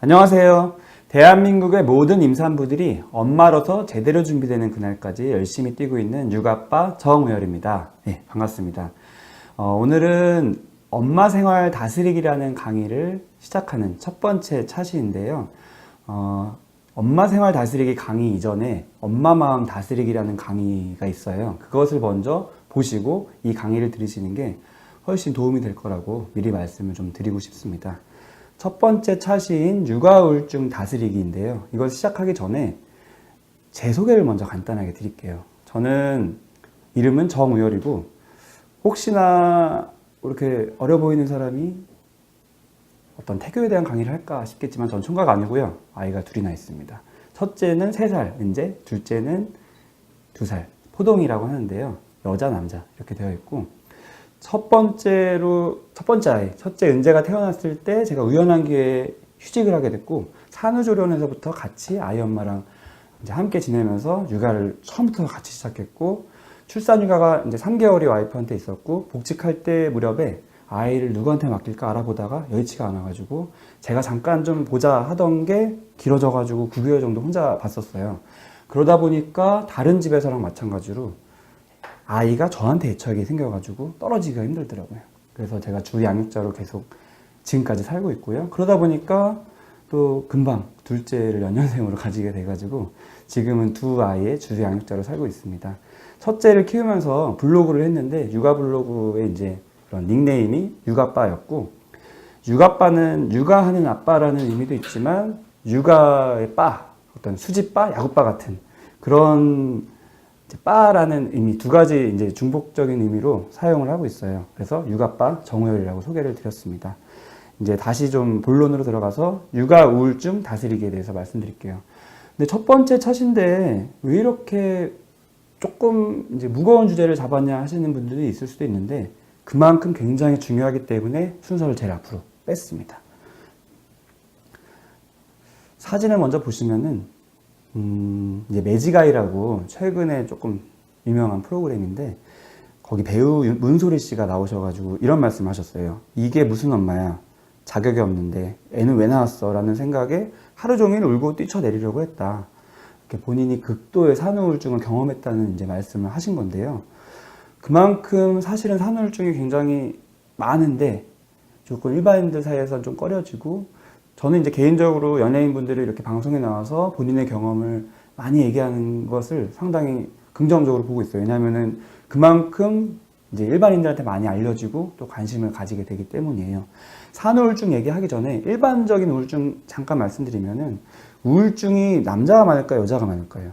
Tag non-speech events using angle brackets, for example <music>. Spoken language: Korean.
안녕하세요. 대한민국의 모든 임산부들이 엄마로서 제대로 준비되는 그날까지 열심히 뛰고 있는 육아빠 정우열입니다. 네, 반갑습니다. 어, 오늘은 엄마 생활 다스리기라는 강의를 시작하는 첫 번째 차시인데요. 어, 엄마 생활 다스리기 강의 이전에 엄마 마음 다스리기라는 강의가 있어요. 그것을 먼저 보시고 이 강의를 들으시는 게 훨씬 도움이 될 거라고 미리 말씀을 좀 드리고 싶습니다. 첫 번째 차시인 육아우울증 다스리기인데요. 이걸 시작하기 전에 제 소개를 먼저 간단하게 드릴게요. 저는 이름은 정우열이고 혹시나 이렇게 어려 보이는 사람이 어떤 태교에 대한 강의를 할까 싶겠지만 전 총각 아니고요. 아이가 둘이나 있습니다. 첫째는 3살, 은재, 둘째는 2살, 포동이라고 하는데요. 여자, 남자 이렇게 되어 있고 첫 번째로 첫 번째 아이, 첫째 은재가 태어났을 때 제가 우연한 기회에 휴직을 하게 됐고 산후조리원에서부터 같이 아이 엄마랑 이제 함께 지내면서 육아를 처음부터 같이 시작했고 출산 휴가가 이제 3개월이 와이프한테 있었고 복직할 때 무렵에 아이를 누구한테 맡길까 알아보다가 여의치가 않아가지고 제가 잠깐 좀 보자 하던 게 길어져가지고 9개월 정도 혼자 봤었어요. 그러다 보니까 다른 집에서랑 마찬가지로 아이가 저한테 애착이 생겨가지고 떨어지기가 힘들더라고요. 그래서 제가 주 양육자로 계속 지금까지 살고 있고요. 그러다 보니까 또 금방 둘째를 연년생으로 <laughs> 가지게 돼가지고 지금은 두 아이의 주 양육자로 살고 있습니다. 첫째를 키우면서 블로그를 했는데 육아 블로그에 이제 그런 닉네임이 육아빠였고 육아빠는 육아하는 아빠라는 의미도 있지만 육아의 빠 어떤 수지빠 야구빠 같은 그런 빠라는 의미 두 가지 이제 중복적인 의미로 사용을 하고 있어요. 그래서 육아빠 정우열이라고 소개를 드렸습니다. 이제 다시 좀 본론으로 들어가서 육아 우울증 다스리기에 대해서 말씀드릴게요. 근데 첫 번째 차신데 왜 이렇게 조금 이제 무거운 주제를 잡았냐 하시는 분들이 있을 수도 있는데 그만큼 굉장히 중요하기 때문에 순서를 제일 앞으로 뺐습니다. 사진을 먼저 보시면은 음, 이제 매지가이라고 최근에 조금 유명한 프로그램인데 거기 배우 윤- 문소리 씨가 나오셔가지고 이런 말씀 하셨어요. 이게 무슨 엄마야? 자격이 없는데 애는 왜 나왔어? 라는 생각에 하루 종일 울고 뛰쳐내리려고 했다. 이렇게 본인이 극도의 산후우울증을 경험했다는 이제 말씀을 하신 건데요. 그만큼 사실은 산후우울증이 굉장히 많은데 조금 일반인들 사이에서 좀 꺼려지고 저는 이제 개인적으로 연예인분들이 이렇게 방송에 나와서 본인의 경험을 많이 얘기하는 것을 상당히 긍정적으로 보고 있어요. 왜냐하면은 그만큼 이제 일반인들한테 많이 알려지고 또 관심을 가지게 되기 때문이에요. 산후우울증 얘기하기 전에 일반적인 우울증 잠깐 말씀드리면은 우울증이 남자가 많을까요, 여자가 많을까요?